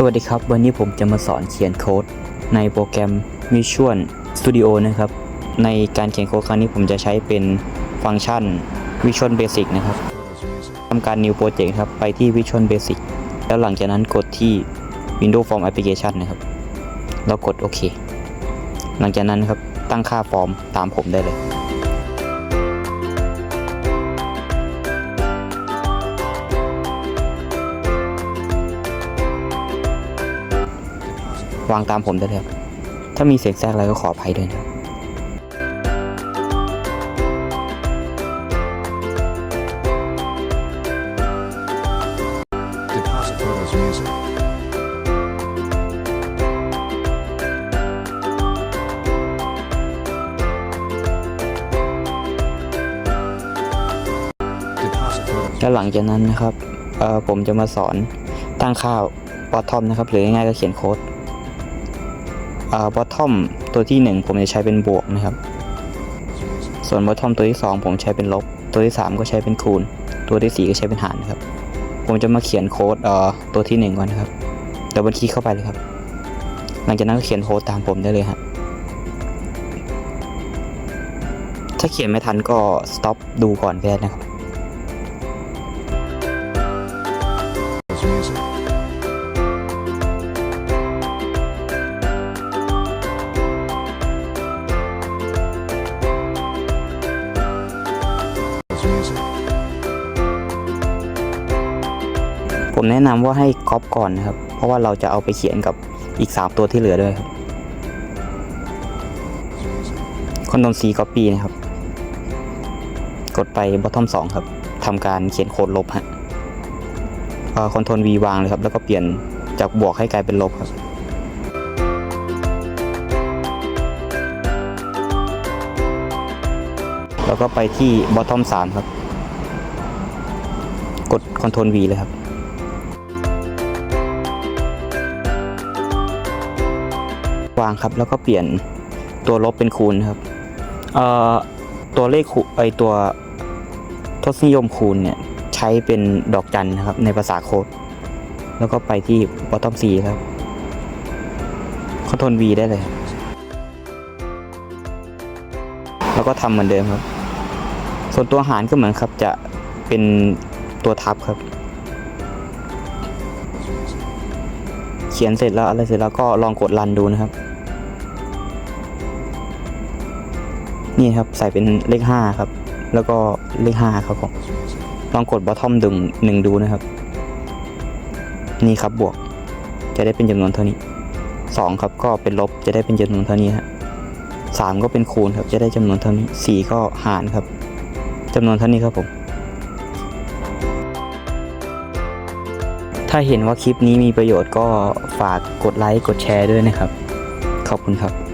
สวัสดีครับ วันนี้ผมจะมาสอนเขียนโค้ดในโปรแกรม Visual Studio นะครับ ในการเขียนโค้ดครั้งนี้ผมจะใช้เป็นฟังก์ชัน Visual Basic นะครับทำการ New Project ครับ ไปที่ Visual Basic แล้วหลังจากนั้นกดที่ Windows Form Application นะครับ แล้วกดโอเค หลังจากนั้นครับตั้งค่าฟอร์มตามผมได้เลย วางตามผมได้เลยถ้ามีเสียงแทรกอะไรก็ขออภัยด้วยนะครับ Deposit photos music. Deposit photos. แล้วหลังจากนั้นนะครับผมจะมาสอนตั้งค่า bottom นะครับ หรือง่ายๆก็เขียนโค้ด เอ่อ bottom ตัวที่ 1 ผมจะใช้เป็นบวกนะครับ ส่วน bottom ตัวที่ 2 ผมใช้เป็นลบ ตัวที่ 3 ก็ใช้เป็นคูณ ตัวที่ 4 ก็ใช้เป็นหารนะครับ ผมจะมาเขียนโค้ดเอ่อตัวที่ 1 ก่อนนะครับเดี๋ยวบันคีย์เข้าไปเลยครับ หลังจากนั้นก็เขียนโค้ดตามผมได้เลยฮะถ้าเขียนไม่ทันก็ stop ดูก่อนก็ได้นะครับ ผมแนะนำว่าให้ก๊อปก่อนนะครับ เพราะว่าเราจะเอาไปเขียนกับอีก 3 ตัวที่เหลือด้วยครับคอนโทรล C copy นะครับ กดไป bottom 2ครับทำการเขียนโค้ดลบฮะคอนโทรล V วางเลยครับ แล้วก็เปลี่ยนจากบวกให้กลายเป็นลบครับแล้วก็ไปที่ bottom 3ครับ กด Ctrl V เลยครับ วางครับ แล้วก็เปลี่ยนตัวลบเป็นคูณครับเอ่อตัวเลขไอตัวทศนิยมคูณเนี่ยใช้เป็นดอกจันนะครับในภาษาโค้ดแล้วก็ไปที่ bottom C ครับคอนโทรล V ได้เลย แล้วก็ทำเหมือนเดิมครับ ส่วนตัวหารก็เหมือนครับจะเป็นตัวทับครับ เขียนเสร็จแล้วอะไรเสร็จแล้วก็ลองกดรันดูนะครับ นี่ครับใส่เป็นเลขห้าครับ แล้วก็เลขห้าครับผมลองกดบอททอมดึงหนึ่งดูนะครับ นี่ครับบวก จะได้เป็นจำนวนเท่านี้สองครับก็เป็นลบจะได้เป็นจำนวนเท่านี้ฮะสามก็เป็นคูณครับจะได้จำนวนเท่านี้สี่ก็หารครับจำนวนเท่านี้ครับผมถ้าเห็นว่าคลิปนี้มีประโยชน์ก็ฝากกดไลค์กดแชร์ด้วยนะครับ ขอบคุณครับ